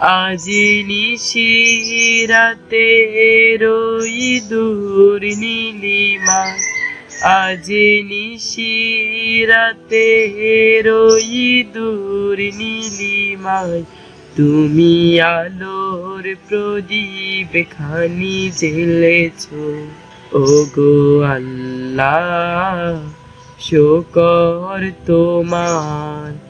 আজ নিশিরাতে রই দূর নীলিমা। আজ নিশিরাতে রই দূর নীলিমায়। তুমি আলোর প্রদীপ খানি জেলেছ ও গো আল্লাহ, শোকর তোমার।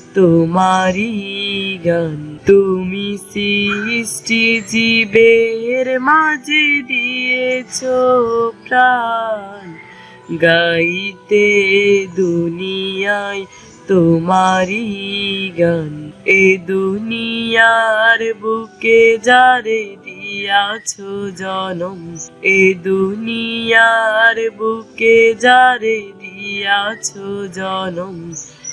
তোমারি গান। তুমি সৃষ্টি জীবের মাঝে দিয়েছ প্রাণ। গাইতে দুনিয়ায় তোমারি গান। এ দুনিয়ার বুকে যারে দিয়াছ জনম, এ দুনিয়ার বুকে যারে দিয়াছ জনম।